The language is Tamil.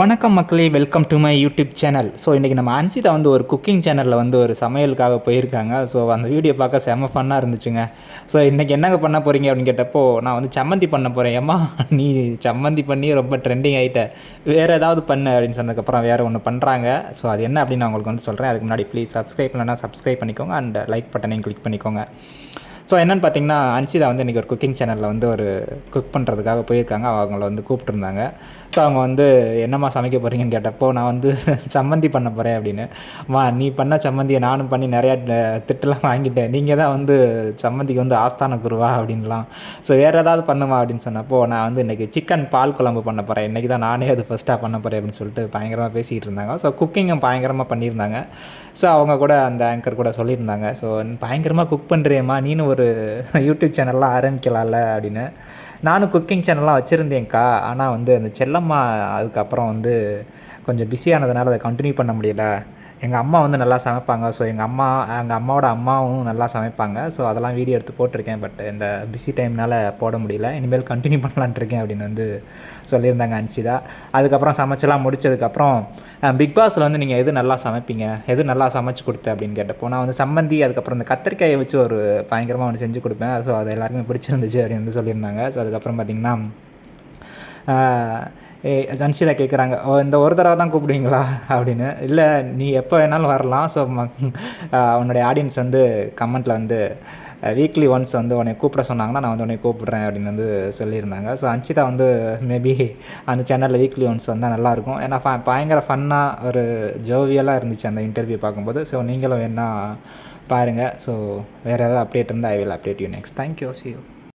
வணக்கம் மக்களே welcome to my YouTube channel so இன்றைக்கி நம்ம அஞ்சிதா வந்து ஒரு குக்கிங் சேனலில் வந்து ஒரு சமையலுக்காக போயிருக்காங்க. ஸோ அந்த வீடியோ பார்க்க செம ஃபன்னாக இருந்துச்சுங்க. ஸோ இன்றைக்கி என்னங்க பண்ண போகிறீங்க அப்படின்னு கேட்டப்போ நான் வந்து சம்மந்தி பண்ண போகிறேன் ஏம்மா நீ சம்மந்தி பண்ணி ரொம்ப ட்ரெண்டிங் ஆகிட்ட வேறு ஏதாவது பண்ணு அப்படின்னு சொன்னதுக்கப்புறம் வேறு ஒன்று பண்ணுறாங்க ஸோ அது என்ன அப்படின்னு நான் உங்களுக்கு வந்து சொல்கிறேன் அதுக்கு முன்னாடி ப்ளீஸ் சப்ஸ்கிரைப் இல்லைனா சப்ஸ்கிரைப் பண்ணிக்கோங்க. அண்ட் லைக் பட்டனையும் கிளிக் பண்ணிக்கோங்க. ஸோ என்னென்னு பார்த்தீங்கன்னா அன்சிதா வந்து இன்றைக்கி ஒரு குக்கிங் சேனலில் வந்து ஒரு குக் பண்ணுறதுக்காக போயிருக்காங்க. அவங்கள வந்து கூப்பிட்டுருந்தாங்க. ஸோ அவங்க வந்து என்னம்மா சமைக்க போகிறீங்கன்னு கேட்டப்போ நான் வந்து சம்மந்தி பண்ண போகிறேன் அப்படின்னு. மா நீ பண்ண சம்மந்தியை நானும் பண்ணி நிறையா ட- திட்டெல்லாம் வாங்கிட்டேன். நீங்கள் தான் வந்து சம்மந்திக்கு வந்து ஆஸ்தான குருவா அப்படின்லாம் ஸோ வேறு ஏதாவது பண்ணுமா அப்படின்னு சொன்னப்போ நான் வந்து இன்றைக்கி சிக்கன் பால் குழம்பு பண்ண போகிறேன் இன்றைக்கி தான் நானே அது ஃபஸ்ட்டாக பண்ண போகிறேன் அப்படின்னு சொல்லிட்டு பயங்கரமாக பேசிக்கிட்டு இருந்தாங்க. ஸோ குக்கிங்கும் பயங்கரமாக பண்ணியிருந்தாங்க. ஸோ அவங்க கூட அந்த ஆங்கர் கூட சொல்லியிருந்தாங்க. ஸோ பயங்கரமாக குக் பண்ணுறியம்மா நீனும் ஒரு யூடியூப் சேனல்லாம் ஆரம்பிக்கலாம்ல அப்படின்னு. நானும் குக்கிங் சேனல்லாம் வச்சுருந்தேன்க்கா. ஆனால் வந்து அந்த செல்லம்மா அதுக்கப்புறம் வந்து கொஞ்சம் பிஸியானதுனால அதை கண்டினியூ பண்ண முடியல. எங்கள் அம்மா வந்து நல்லா சமைப்பாங்க. ஸோ எங்கள் அம்மா எங்கள் அம்மாவோட அம்மாவும் நல்லா சமைப்பாங்க. ஸோ அதெல்லாம் வீடியோ எடுத்து போட்டிருக்கேன். பட் இந்த பிஸி டைம்னால் போட முடியல. இனிமேல் கண்டினியூ பண்ணலான்ட்ருக்கேன் அப்படின்னு வந்து சொல்லியிருந்தாங்க அன்சிதா அதுக்கப்புறம் சமைச்செல்லாம் முடிச்சதுக்கப்புறம் பிக் பாஸில் வந்து நீங்கள் எது நல்லா சமைப்பீங்க? எது நல்லா சமைச்சு கொடுத்த அப்படின்னு கேட்டப்போ நான் வந்து சம்மந்தி அதுக்கப்புறம் இந்த கத்திரிக்காயை வச்சு ஒரு பயங்கரமாக ஒன்று செஞ்சு கொடுப்பேன். ஸோ அது எல்லாருக்குமே பிடிச்சிருந்துச்சு அப்படின்னு வந்து சொல்லியிருந்தாங்க. ஸோ அதுக்கப்புறம் பார்த்திங்கன்னா ஜன்சிதா கேட்குறாங்க ஓ இந்த ஒரு தடவை தான் கூப்பிடுவீங்களா? அப்படின்னு. இல்லை நீ எப்போ வேணாலும் வரலாம். ஸோ உன்னுடைய ஆடியன்ஸ் வந்து கமெண்ட்டில் வந்து வீக்லி ஒன்ஸ் வந்து உன்னை கூப்பிட சொன்னாங்கன்னா நான் வந்து உன்னை கூப்பிடுறேன் அப்படின்னு வந்து சொல்லியிருந்தாங்க. ஸோ அன்சிதா வந்து மேபி அந்த சேனலில் வீக்லி ஒன்ஸ் வந்தால் நல்லாயிருக்கும். ஏன்னா ஃப பயங்கர ஃபன்னாக ஒரு ஜோவியலாக இருந்துச்சு அந்த இன்டர்வியூ பார்க்கும்போது. ஸோ நீங்களும் வேணால் பாருங்கள் ஸோ வேறு ஏதாவது அப்டேட் இருந்தால் I will update you next thank you see you